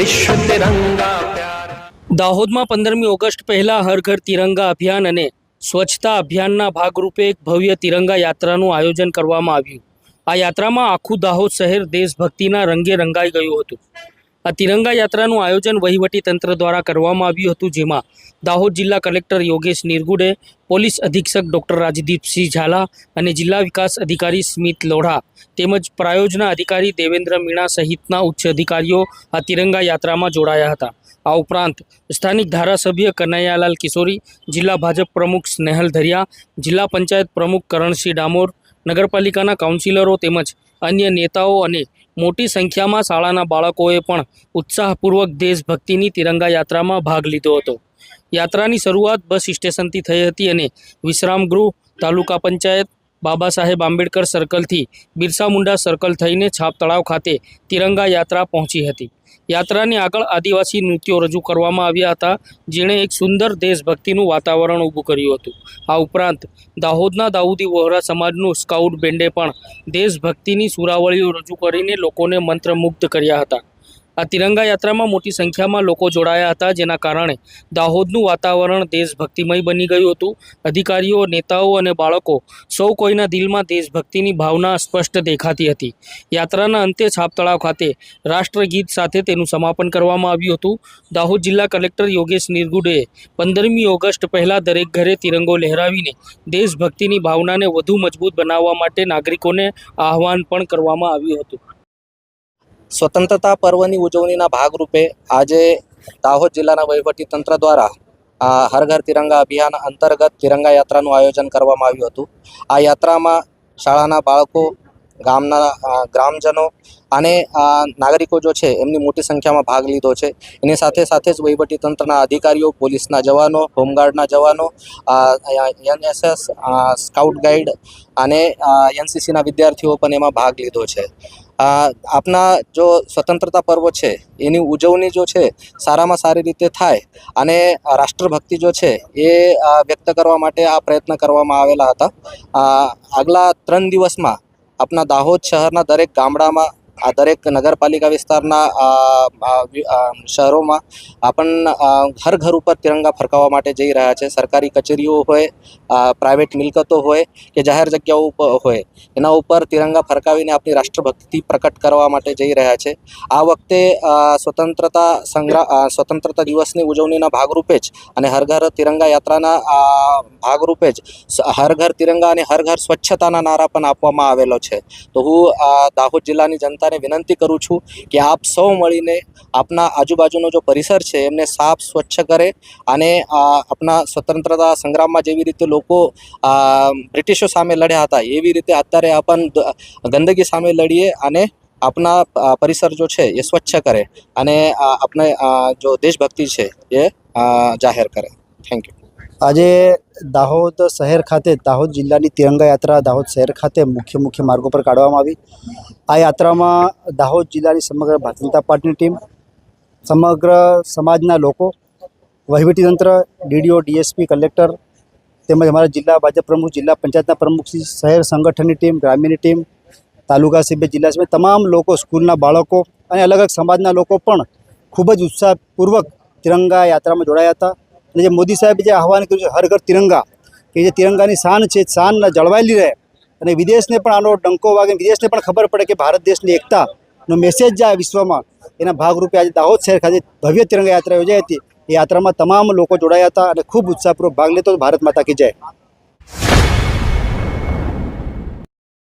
વિશ્વ તિરંગા દાહોદમાં પંદરમી ઓગસ્ટ પહેલા હર ઘર તિરંગા અભિયાન અને સ્વચ્છતા અભિયાનના ભાગરૂપે એક ભવ્ય તિરંગા યાત્રાનું આયોજન કરવામાં આવ્યું. આ યાત્રામાં આખું દાહોદ શહેર દેશભક્તિના રંગે રંગાઈ ગયું હતું. આ તિરંગા યાત્રાનું આયોજન વહીવટી તંત્ર દ્વારા કરવામાં આવ્યું હતું, જેમાં દાહોદ જિલ્લા કલેક્ટર યોગેશ નિરગુડે, પોલીસ અધિક્ષક ડોક્ટર રાજદીપસિંહ ઝાલા અને જિલ્લા વિકાસ અધિકારી સ્મિત લોઢા તેમજ પ્રાયોજના અધિકારી દેવેન્દ્ર મીણા સહિતના ઉચ્ચ અધિકારીઓ આ તિરંગા યાત્રામાં જોડાયા હતા. આ ઉપરાંત સ્થાનિક ધારાસભ્ય કનૈયાલાલ કિશોરી, જિલ્લા ભાજપ પ્રમુખ સ્નેહલ ધરિયા, જિલ્લા પંચાયત પ્રમુખ કરણસિંહ ડામોર, નગરપાલિકાના કાઉન્સિલરો તેમજ અન્ય નેતાઓ અને મોટી સંખ્યામાં શાળાના બાળકોએ પણ ઉત્સાહપૂર્વક દેશભક્તિની તિરંગા યાત્રામાં ભાગ લીધો હતો. યાત્રાની શરૂઆત બસ સ્ટેશનથી થઈ હતી અને વિશ્રામગૃહ, તાલુકા પંચાયત બાબા સાહેબ આંબેડકર સર્કલથી બિરસા મુંડા સર્કલ થઈને છાપ તળાવ ખાતે તિરંગા યાત્રા પહોંચી હતી. યાત્રાની આગળ આદિવાસી નૃત્યો રજૂ કરવામાં આવ્યા હતા. જેણે એક સુંદર દેશભક્તિનું વાતાવરણ ઊભું કર્યું હતું. આ ઉપરાંત દાહોદના દાઉદી વોહરા સમાજનું સ્કાઉટ બેન્ડે પણ દેશભક્તિની સુરાવળીઓ રજૂ કરીને લોકોને મંત્રમુગ્ધ કર્યા હતા. આ તિરંગા યાત્રામાં મોટી સંખ્યામાં લોકો જોડાયા હતા, જેના કારણે દાહોદનું વાતાવરણ દેશભક્તિમય બની ગયું હતું. અધિકારીઓ, નેતાઓ અને બાળકો સૌ કોઈના દિલમાં દેશભક્તિની ભાવના સ્પષ્ટ દેખાતી હતી. યાત્રાના અંતે છાપ તળાવ ખાતે રાષ્ટ્રગીત સાથે તેનું સમાપન કરવામાં આવ્યું હતું. દાહોદ જિલ્લા કલેક્ટર યોગેશ નિર્ગુડેએ પંદરમી ઓગસ્ટ પહેલાં દરેક ઘરે તિરંગો લહેરાવીને દેશભક્તિની ભાવનાને વધુ મજબૂત બનાવવા માટે નાગરિકોને આહવાન પણ કરવામાં આવ્યું હતું. સ્વતંત્રતા પર્વની ઉજવણીના ભાગરૂપે આજે દાહોદ જિલ્લાના તંત્ર દ્વારા આ હર ઘર તિરંગા અભિયાન અંતર્ગત તિરંગા યાત્રાનું આયોજન કરવામાં આવ્યું હતું. આ યાત્રામાં શાળાના બાળકો, ગામના ગ્રામજનો અને નાગરિકો જો છે, એમની મોટી સંખ્યામાં ભાગ લીધો છે. એની સાથે સાથે જ વહીવટી તંત્રના અધિકારીઓ, પોલીસના જવાનો, હોમગાર્ડના જવાનો એનએસએસ સ્કાઉટ ગાઈડ અને એનસીસીના વિદ્યાર્થીઓ પણ એમાં ભાગ લીધો છે. અ, આપના જો સ્વતંત્રતા પર્વ છે એની ઉજવણી જો છે સારામાં સારી રીતે થાય અને રાષ્ટ્રભક્તિ જો છે એ વ્યક્ત કરવા માટે આ પ્રયત્ન કરવામાં આવેલા હતા. આગલા ત્રણ દિવસમાં આપણા દાહોદ શહેરના દરેક ગામડામાં આ દરેક નગરપાલિકા વિસ્તારના શહેરોમાં આપણ ઘર ઘર ઉપર તિરંગા ફરકાવવા માટે જઈ રહ્યા છે. સરકારી કચેરીઓ હોય પ્રાઇવેટ મિલકતો હોય કે જાહેર જગ્યાઓ હોય, એના ઉપર તિરંગા ફરકાવીને આપણી રાષ્ટ્રભક્તિ પ્રકટ કરવા માટે જઈ રહ્યા છે. આ વખતે સ્વતંત્રતા સંગ્રહ સ્વતંત્રતા દિવસની ઉજવણીના ભાગરૂપે જ અને હર ઘર તિરંગા યાત્રાના ભાગરૂપે જ હર ઘર તિરંગા અને હર ઘર સ્વચ્છતાના નારા પણ આપવામાં આવેલો છે. તો હું દાહોદ જિલ્લાની જનતાને વિનંતી કરું છું કે આપ સૌ મળીને આપના આજુબાજુનો જો પરિસર છે, એમને સાફ સ્વચ્છ કરે અને આપણા સ્વતંત્રતા સંગ્રામમાં જેવી રીતે લોકો બ્રિટિશો સામે લડ્યા હતા, એવી રીતે અત્યારે આપણ ગંદકી સામે લડીએ અને આપના પરિસર જો છે, એ સ્વચ્છ કરે અને આપણે જો દેશભક્તિ છે, એ જાહેર કરે. થેન્ક યુ આજે દાહોદ શહેર ખાતે, દાહોદ જિલ્લાની તિરંગા યાત્રા દાહોદ શહેર ખાતે મુખ્ય મુખ્ય માર્ગો પર કાઢવામાં આવી. આ યાત્રામાં દાહોદ જિલ્લાની સમગ્ર ભારતીય જનતા પાર્ટીની ટીમ, સમગ્ર સમાજના લોકો વહીવટીતંત્ર ડીડીઓ, ડીએસપી, કલેક્ટર તેમજ અમારા જિલ્લા ભાજપ પ્રમુખ, જિલ્લા પંચાયતના પ્રમુખ શહેર સંગઠનની ટીમ, ગ્રામ્યની ટીમ, તાલુકા સભ્ય જિલ્લા સભ્ય તમામ લોકો, સ્કૂલના બાળકો અને અલગ અલગ સમાજના લોકો પણ ખૂબ જ ઉત્સાહપૂર્વક તિરંગા યાત્રામાં જોડાયા હતા. અને જે મોદી સાહેબે જે આહવાન કર્યું છે, હર ઘર તિરંગા, કે જે તિરંગાની શાન છે, શાન જળવાયેલી રહે. અને વિદેશને પણ આનો ડંકો વાગે, વિદેશને પણ ખબર પડે કે ભારત દેશની એકતાનો મેસેજ જાય વિશ્વમાં, એના ભાગરૂપે આજે દાહોદ શહેર ખાતે ભવ્ય તિરંગા યાત્રા યોજાઈ હતી. એ યાત્રામાં તમામ લોકો જોડાયા હતા અને ખૂબ ઉત્સાહપૂર્વક ભાગ લેતો ભારત માતા કી જય.